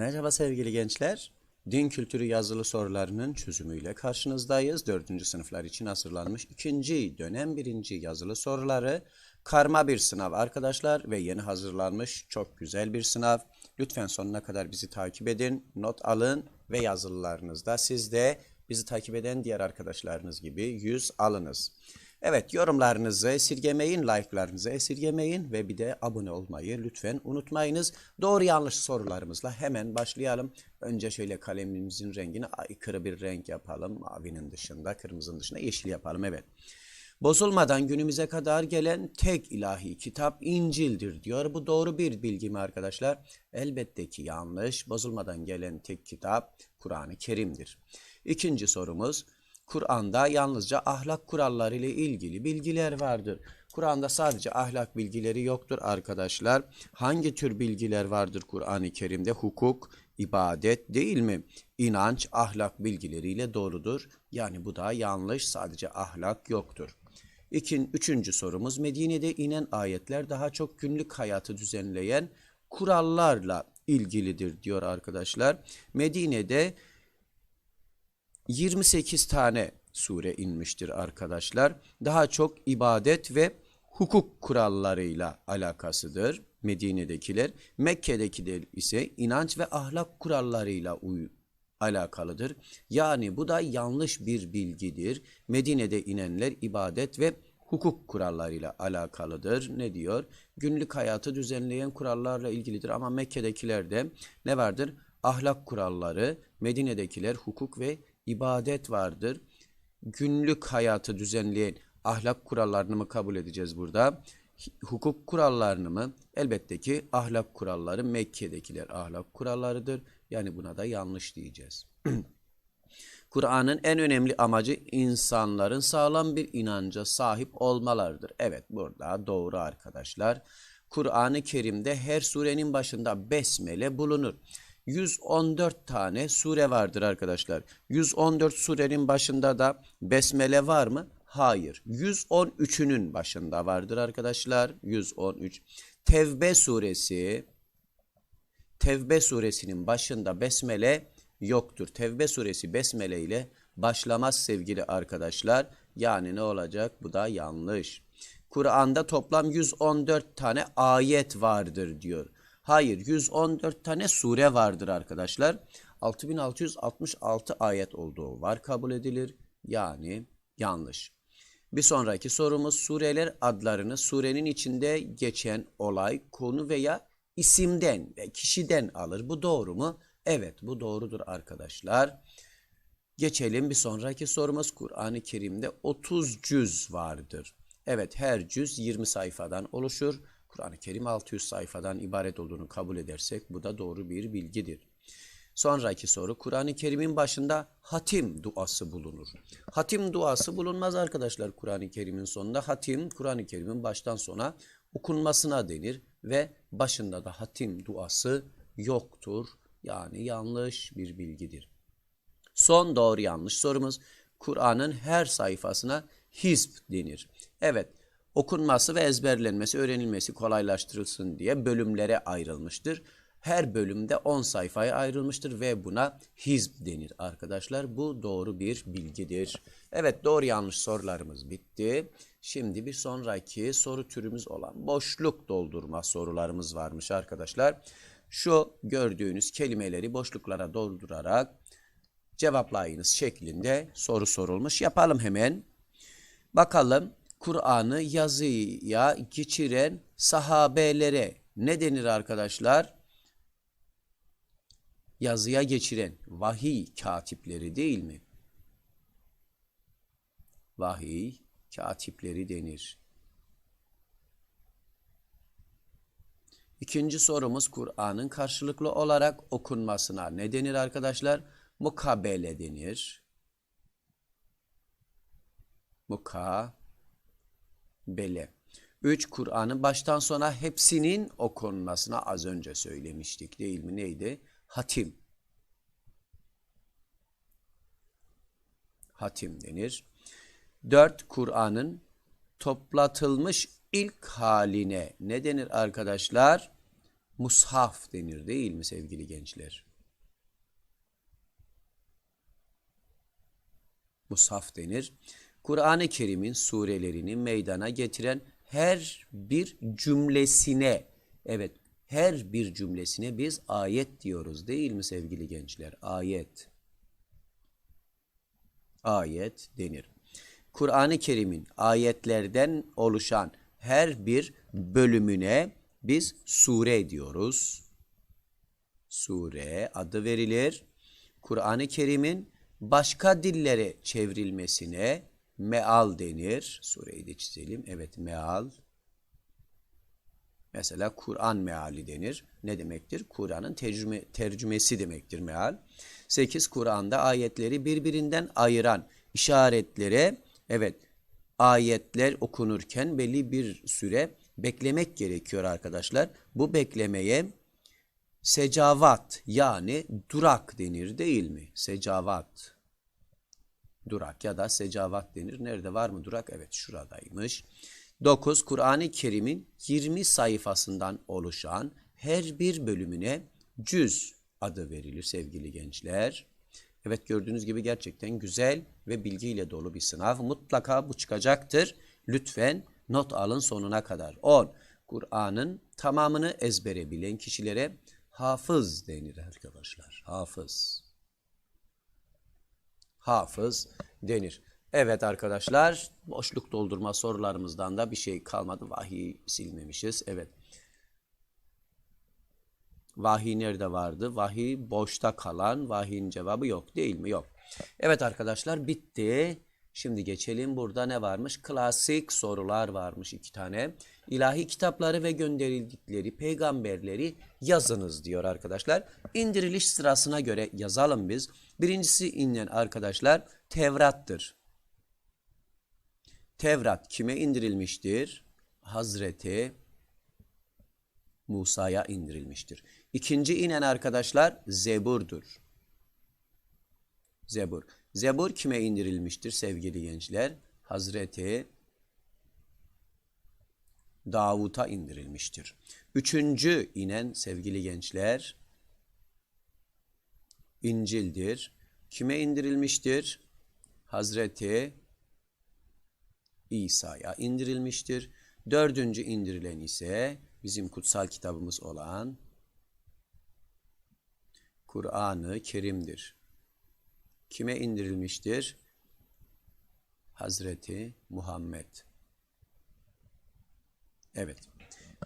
Merhaba sevgili gençler. Din kültürü yazılı sorularının çözümüyle karşınızdayız. Dördüncü sınıflar için hazırlanmış ikinci dönem birinci yazılı soruları. Karma bir sınav arkadaşlar ve yeni hazırlanmış çok güzel bir sınav. Lütfen sonuna kadar bizi takip edin, not alın ve yazılılarınızda siz de bizi takip eden diğer arkadaşlarınız gibi yüz alınız. Evet yorumlarınızı esirgemeyin, like'larınızı esirgemeyin ve bir de abone olmayı lütfen unutmayınız. Doğru yanlış sorularımızla hemen başlayalım. Önce şöyle kalemimizin rengini aykırı bir renk yapalım. Mavinin dışında, kırmızının dışında yeşil yapalım. Evet. Bozulmadan günümüze kadar gelen tek ilahi kitap İncil'dir diyor. Bu doğru bir bilgi mi arkadaşlar? Elbette ki yanlış. Bozulmadan gelen tek kitap Kur'an-ı Kerim'dir. İkinci sorumuz. Kur'an'da yalnızca ahlak kuralları ile ilgili bilgiler vardır. Kur'an'da sadece ahlak bilgileri yoktur arkadaşlar. Hangi tür bilgiler vardır Kur'an-ı Kerim'de? Hukuk, ibadet değil mi? İnanç, ahlak bilgileriyle doğrudur. Yani bu da yanlış. Sadece ahlak yoktur. İkin, üçüncü sorumuz Medine'de inen ayetler daha çok günlük hayatı düzenleyen kurallarla ilgilidir diyor arkadaşlar. Medine'de 28 tane sure inmiştir arkadaşlar. Daha çok ibadet ve hukuk kurallarıyla alakasıdır Medine'dekiler. Mekke'dekiler ise inanç ve ahlak kurallarıyla alakalıdır. Yani bu da yanlış bir bilgidir. Medine'de inenler ibadet ve hukuk kurallarıyla alakalıdır. Ne diyor? Günlük hayatı düzenleyen kurallarla ilgilidir ama Mekke'dekilerde ne vardır? Ahlak kuralları, Medine'dekiler hukuk ve ibadet vardır. Günlük hayatı düzenleyen ahlak kurallarını mı kabul edeceğiz burada? Hukuk kurallarını mı? Elbette ki ahlak kuralları Mekke'dekiler ahlak kurallarıdır. Yani buna da yanlış diyeceğiz. Kur'an'ın en önemli amacı insanların sağlam bir inanca sahip olmalarıdır. Evet burada doğru arkadaşlar. Kur'an-ı Kerim'de her surenin başında besmele bulunur. 114 tane sure vardır arkadaşlar. 114 surenin başında da besmele var mı? Hayır. 113'ünün başında vardır arkadaşlar. 113. Tevbe suresi Tevbe suresinin başında besmele yoktur. Tevbe suresi besmele ile başlamaz sevgili arkadaşlar. Yani ne olacak? Bu da yanlış. Kur'an'da toplam 114 tane ayet vardır diyor. Hayır 114 tane sure vardır arkadaşlar. 6666 ayet olduğu var kabul edilir. Yani yanlış. Bir sonraki sorumuz sureler adlarını surenin içinde geçen olay, konu veya isimden ve kişiden alır. Bu doğru mu? Evet bu doğrudur arkadaşlar. Geçelim bir sonraki sorumuz Kur'an-ı Kerim'de 30 cüz vardır. Evet her cüz 20 sayfadan oluşur. Kur'an-ı Kerim 600 sayfadan ibaret olduğunu kabul edersek bu da doğru bir bilgidir. Sonraki soru Kur'an-ı Kerim'in başında hatim duası bulunur. Hatim duası bulunmaz arkadaşlar Kur'an-ı Kerim'in sonunda. Hatim Kur'an-ı Kerim'in baştan sona okunmasına denir ve başında da hatim duası yoktur. Yani yanlış bir bilgidir. Son doğru yanlış sorumuz Kur'an'ın her sayfasına hizb denir. Evet okunması ve ezberlenmesi, öğrenilmesi kolaylaştırılsın diye bölümlere ayrılmıştır. Her bölümde 10 sayfaya ayrılmıştır ve buna hizb denir arkadaşlar. Bu doğru bir bilgidir. Evet doğru yanlış sorularımız bitti. Şimdi bir sonraki soru türümüz olan boşluk doldurma sorularımız varmış arkadaşlar. Şu gördüğünüz kelimeleri boşluklara doldurarak cevaplayınız şeklinde soru sorulmuş. Yapalım hemen. Bakalım Kur'an'ı yazıya geçiren sahabelere ne denir arkadaşlar? Yazıya geçiren vahiy katipleri değil mi? Vahiy katipleri denir. İkinci sorumuz Kur'an'ın karşılıklı olarak okunmasına ne denir arkadaşlar? Mukabele denir bele. Üç Kur'an'ın baştan sona hepsinin okunmasına az önce söylemiştik değil mi neydi? Hatim. Hatim denir. Dört Kur'an'ın toplatılmış ilk haline ne denir arkadaşlar? Mushaf denir değil mi sevgili gençler? Mushaf denir. Kur'an-ı Kerim'in surelerini meydana getiren her bir cümlesine, evet her bir cümlesine biz ayet diyoruz değil mi sevgili gençler? Ayet. Ayet denir. Kur'an-ı Kerim'in ayetlerden oluşan her bir bölümüne biz sure diyoruz. Sure adı verilir. Kur'an-ı Kerim'in başka dillere çevrilmesine meal denir. Sureyi de çizelim. Evet meal. Mesela Kur'an meali denir. Ne demektir? Kur'an'ın tercüme, tercümesi demektir meal. 8. Kur'an'da ayetleri birbirinden ayıran işaretlere evet ayetler okunurken belli bir süre beklemek gerekiyor arkadaşlar. Bu beklemeye secavat yani durak denir değil mi? Secavat. Durak ya da secavat denir. Nerede var mı durak? Evet şuradaymış. 9. Kur'an-ı Kerim'in 20 sayfasından oluşan her bir bölümüne cüz adı verilir sevgili gençler. Evet gördüğünüz gibi gerçekten güzel ve bilgiyle dolu bir sınav. Mutlaka bu çıkacaktır. Lütfen not alın sonuna kadar. 10. Kur'an'ın tamamını ezbere bilen kişilere hafız denir arkadaşlar. Hafız. Hafız denir. Evet arkadaşlar boşluk doldurma sorularımızdan da bir şey kalmadı. Vahiy silmemişiz. Evet. Vahiy nerede vardı? Vahiy boşta kalan vahiyin cevabı yok değil mi? Yok. Evet arkadaşlar bitti. Şimdi geçelim. Burada ne varmış? Klasik sorular varmış iki tane. İlahi kitapları ve gönderildikleri peygamberleri yazınız diyor arkadaşlar. İndiriliş sırasına göre yazalım biz. Birincisi inen arkadaşlar Tevrat'tır. Tevrat kime indirilmiştir? Hazreti Musa'ya indirilmiştir. İkinci inen arkadaşlar Zebur'dur. Zebur. Zebur kime indirilmiştir sevgili gençler? Hazreti Davut'a indirilmiştir. Üçüncü inen sevgili gençler İncil'dir. Kime indirilmiştir? Hazreti İsa'ya indirilmiştir. Dördüncü indirilen ise bizim kutsal kitabımız olan Kur'an-ı Kerim'dir. Kime indirilmiştir? Hazreti Muhammed. Evet.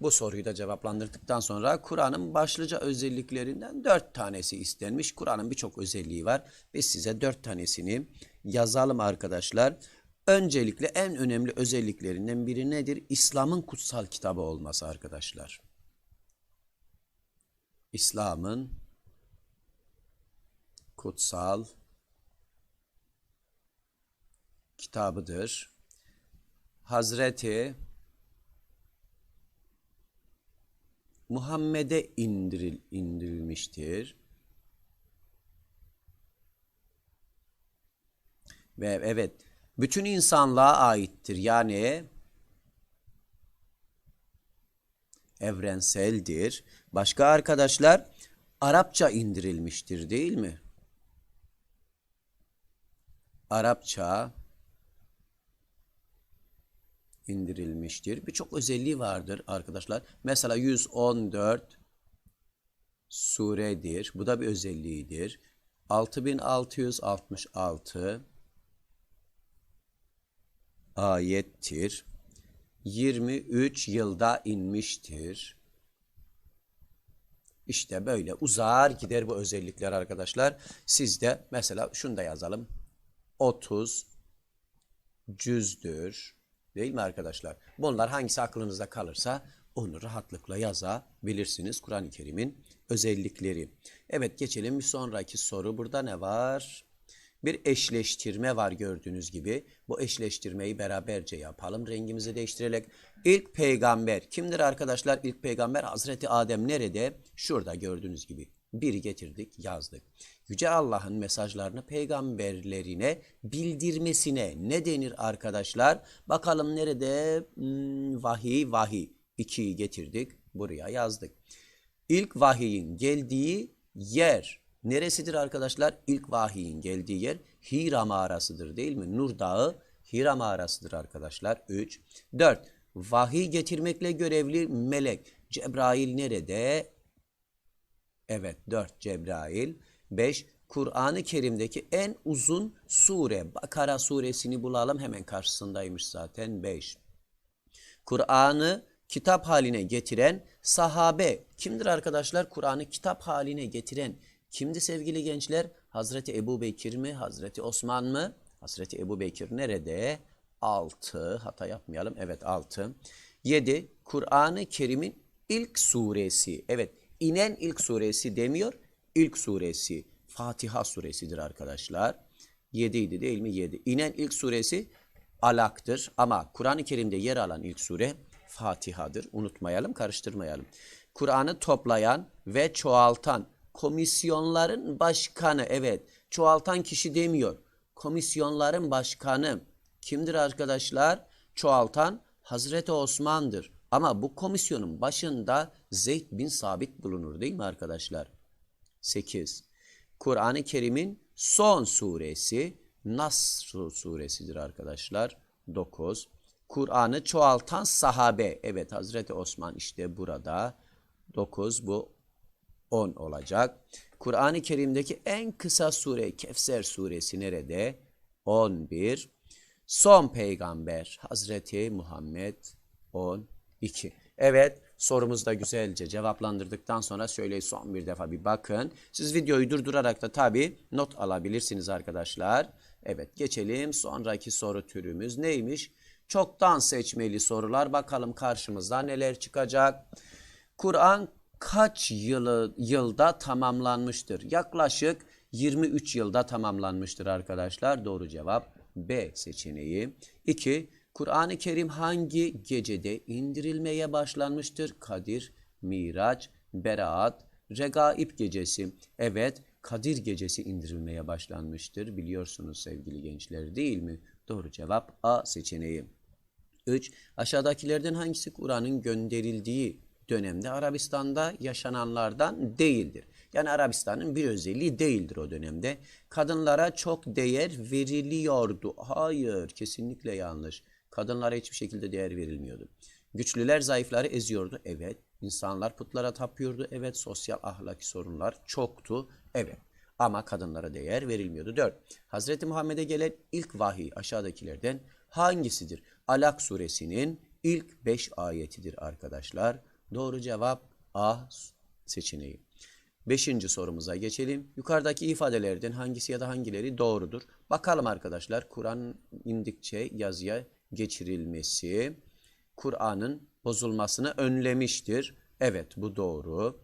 Bu soruyu da cevaplandırdıktan sonra Kur'an'ın başlıca özelliklerinden dört tanesi istenmiş. Kur'an'ın birçok özelliği var. Biz size dört tanesini yazalım arkadaşlar. Öncelikle en önemli özelliklerinden biri nedir? İslam'ın kutsal kitabı olması arkadaşlar. İslam'ın kutsal kitabıdır. Hazreti Muhammed'e indiril, indirilmiştir. Ve evet bütün insanlığa aittir. Yani evrenseldir. Başka arkadaşlar Arapça indirilmiştir değil mi? Arapça indirilmiştir. Birçok özelliği vardır arkadaşlar. Mesela 114 suredir. Bu da bir özelliğidir. 6666 ayettir. 23 yılda inmiştir. İşte böyle uzar gider bu özellikler arkadaşlar. Siz de mesela şunu da yazalım. 30 cüzdür. Değil mi arkadaşlar? Bunlar hangisi aklınızda kalırsa onu rahatlıkla yazabilirsiniz. Kur'an-ı Kerim'in özellikleri. Evet geçelim bir sonraki soru. Burada ne var? Bir eşleştirme var gördüğünüz gibi. Bu eşleştirmeyi beraberce yapalım. Rengimizi değiştirerek. İlk peygamber kimdir arkadaşlar? İlk peygamber Hazreti Adem nerede? Şurada gördüğünüz gibi. Biri getirdik, yazdık. Yüce Allah'ın mesajlarını peygamberlerine bildirmesine ne denir arkadaşlar? Bakalım nerede? Hmm, vahiy, vahiy. İkiyi getirdik, buraya yazdık. İlk vahiyin geldiği yer Neresidir arkadaşlar? İlk vahiyin geldiği yer Hira mağarasıdır değil mi? Nur Dağı Hira mağarasıdır arkadaşlar. 3. 4. Vahiy getirmekle görevli melek Cebrail nerede? Evet 4 Cebrail. 5 Kur'an-ı Kerim'deki en uzun sure Bakara suresini bulalım hemen karşısındaymış zaten 5. Kur'an'ı kitap haline getiren sahabe kimdir arkadaşlar? Kur'an'ı kitap haline getiren kimdi sevgili gençler? Hazreti Ebu Bekir mi? Hazreti Osman mı? Hazreti Ebu Bekir nerede? 6. Hata yapmayalım. Evet 6. 7. Kur'an-ı Kerim'in ilk suresi. Evet inen ilk suresi demiyor. İlk suresi Fatiha suresidir arkadaşlar. 7 idi değil mi? 7. İnen ilk suresi Alak'tır ama Kur'an-ı Kerim'de yer alan ilk sure Fatiha'dır. Unutmayalım, karıştırmayalım. Kur'an'ı toplayan ve çoğaltan komisyonların başkanı, evet çoğaltan kişi demiyor. Komisyonların başkanı kimdir arkadaşlar? Çoğaltan Hazreti Osman'dır. Ama bu komisyonun başında Zeyd bin Sabit bulunur değil mi arkadaşlar? 8. Kur'an-ı Kerim'in son suresi Nasr suresidir arkadaşlar. 9. Kur'an'ı çoğaltan sahabe. Evet Hazreti Osman işte burada. 9 bu 10 olacak. Kur'an-ı Kerim'deki en kısa sure Kevser suresi nerede? 11. Son peygamber Hazreti Muhammed 12. Evet sorumuzu da güzelce cevaplandırdıktan sonra şöyle son bir defa bir bakın. Siz videoyu durdurarak da tabi not alabilirsiniz arkadaşlar. Evet geçelim sonraki soru türümüz neymiş? Çoktan seçmeli sorular bakalım karşımızda neler çıkacak. Kur'an kaç yılı, yılda tamamlanmıştır? Yaklaşık 23 yılda tamamlanmıştır arkadaşlar. Doğru cevap B seçeneği. 2. Kur'an-ı Kerim hangi gecede indirilmeye başlanmıştır? Kadir, Miraç, Beraat, Regaib gecesi. Evet, Kadir gecesi indirilmeye başlanmıştır. Biliyorsunuz sevgili gençler değil mi? Doğru cevap A seçeneği. 3. Aşağıdakilerden hangisi Kur'an'ın gönderildiği dönemde Arabistan'da yaşananlardan değildir? Yani Arabistan'ın bir özelliği değildir o dönemde. Kadınlara çok değer veriliyordu. Hayır, kesinlikle yanlış. Kadınlara hiçbir şekilde değer verilmiyordu. Güçlüler zayıfları eziyordu. Evet. İnsanlar putlara tapıyordu. Evet. Sosyal ahlaki sorunlar çoktu. Evet. Ama kadınlara değer verilmiyordu. 4. Hazreti Muhammed'e gelen ilk vahiy aşağıdakilerden hangisidir? Alak suresinin ilk 5 ayetidir arkadaşlar. Doğru cevap A seçeneği. Beşinci sorumuza geçelim. Yukarıdaki ifadelerden hangisi ya da hangileri doğrudur? Bakalım arkadaşlar. Kur'an indikçe yazıya geçirilmesi Kur'an'ın bozulmasını önlemiştir. Evet bu doğru.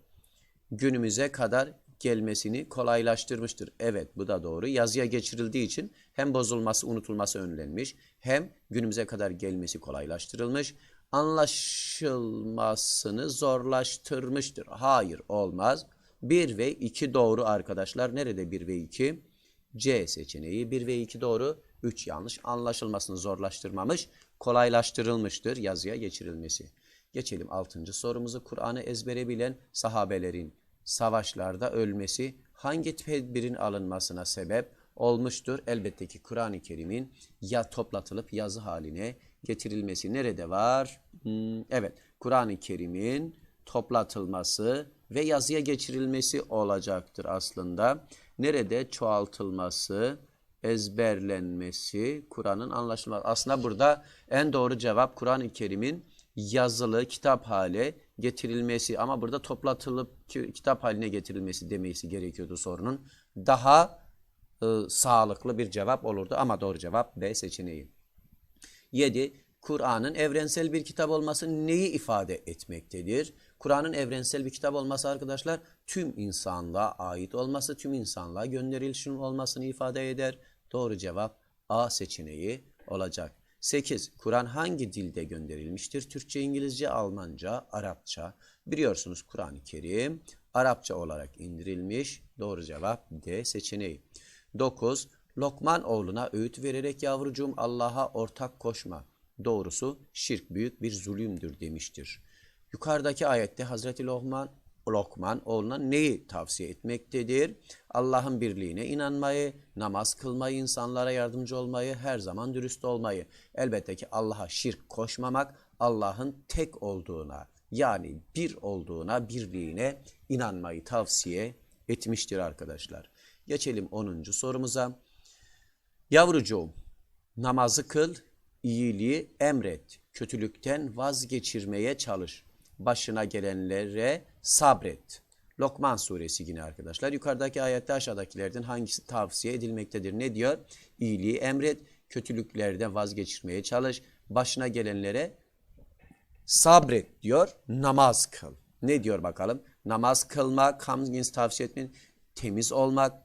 Günümüze kadar gelmesini kolaylaştırmıştır. Evet bu da doğru. Yazıya geçirildiği için hem bozulması, unutulması önlenmiş hem günümüze kadar gelmesi kolaylaştırılmış. Anlaşılmasını zorlaştırmıştır. Hayır olmaz. 1 ve 2 doğru arkadaşlar. Nerede 1 ve 2? C seçeneği 1 ve 2 doğru. 3 yanlış. Anlaşılmasını zorlaştırmamış, kolaylaştırılmıştır yazıya geçirilmesi. Geçelim 6. sorumuzu. Kur'an'ı ezbere bilen sahabelerin savaşlarda ölmesi hangi tedbirin alınmasına sebep olmuştur? Elbette ki Kur'an-ı Kerim'in ya toplatılıp yazı haline getirilmesi nerede var? Hmm, evet, Kur'an-ı Kerim'in toplatılması ve yazıya geçirilmesi olacaktır aslında. Nerede çoğaltılması, ezberlenmesi, Kur'an'ın anlaşılması. Aslında burada en doğru cevap Kur'an-ı Kerim'in yazılı kitap hale getirilmesi ama burada toplatılıp kitap haline getirilmesi demesi gerekiyordu sorunun. Daha e, sağlıklı bir cevap olurdu ama doğru cevap B seçeneği. 7. Kur'an'ın evrensel bir kitap olması neyi ifade etmektedir? Kur'an'ın evrensel bir kitap olması arkadaşlar tüm insanlığa ait olması, tüm insanlığa gönderilmiş olmasını ifade eder. Doğru cevap A seçeneği olacak. 8. Kur'an hangi dilde gönderilmiştir? Türkçe, İngilizce, Almanca, Arapça. Biliyorsunuz Kur'an-ı Kerim Arapça olarak indirilmiş. Doğru cevap D seçeneği. 9. Lokman oğluna öğüt vererek yavrucuğum Allah'a ortak koşma. Doğrusu şirk büyük bir zulümdür demiştir. Yukarıdaki ayette Hazreti Lokman Lokman oğluna neyi tavsiye etmektedir? Allah'ın birliğine inanmayı, namaz kılmayı, insanlara yardımcı olmayı, her zaman dürüst olmayı. Elbette ki Allah'a şirk koşmamak, Allah'ın tek olduğuna yani bir olduğuna, birliğine inanmayı tavsiye etmiştir arkadaşlar. Geçelim 10. sorumuza. Yavrucuğum, namazı kıl, iyiliği emret, kötülükten vazgeçirmeye çalış. Başına gelenlere sabret. Lokman suresi yine arkadaşlar. Yukarıdaki ayette aşağıdakilerden hangisi tavsiye edilmektedir? Ne diyor? İyiliği emret, kötülüklerden vazgeçirmeye çalış. Başına gelenlere sabret diyor, namaz kıl. Ne diyor bakalım? Namaz kılmak, hangisi tavsiye etmeyin? Temiz olmak,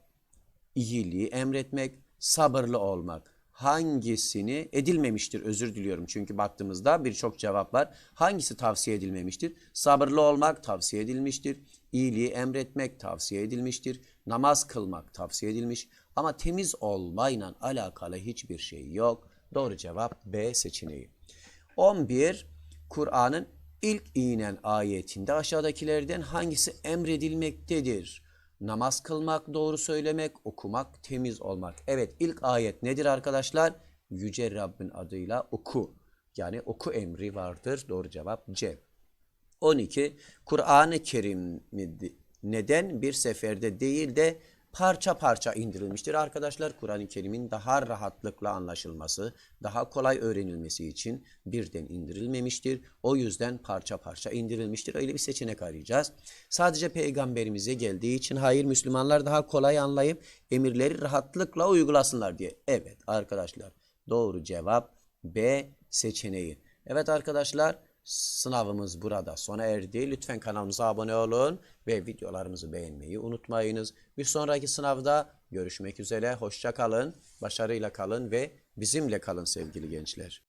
iyiliği emretmek, sabırlı olmak. Hangisini edilmemiştir? Özür diliyorum çünkü baktığımızda birçok cevap var. Hangisi tavsiye edilmemiştir? Sabırlı olmak tavsiye edilmiştir. İyiliği emretmek tavsiye edilmiştir. Namaz kılmak tavsiye edilmiş. Ama temiz olmayla alakalı hiçbir şey yok. Doğru cevap B seçeneği. 11. Kur'an'ın ilk inen ayetinde aşağıdakilerden hangisi emredilmektedir? Namaz kılmak, doğru söylemek, okumak, temiz olmak. Evet ilk ayet nedir arkadaşlar? Yüce Rabbin adıyla oku. Yani oku emri vardır. Doğru cevap C. 12. Kur'an-ı Kerim neden bir seferde değil de parça parça indirilmiştir. Arkadaşlar Kur'an-ı Kerim'in daha rahatlıkla anlaşılması, daha kolay öğrenilmesi için birden indirilmemiştir. O yüzden parça parça indirilmiştir. Öyle bir seçenek arayacağız. Sadece peygamberimize geldiği için hayır Müslümanlar daha kolay anlayıp emirleri rahatlıkla uygulasınlar diye. Evet arkadaşlar doğru cevap B seçeneği. Evet arkadaşlar Sınavımız burada sona erdi. Lütfen kanalımıza abone olun ve videolarımızı beğenmeyi unutmayınız. Bir sonraki sınavda görüşmek üzere. Hoşça kalın, başarıyla kalın ve bizimle kalın sevgili gençler.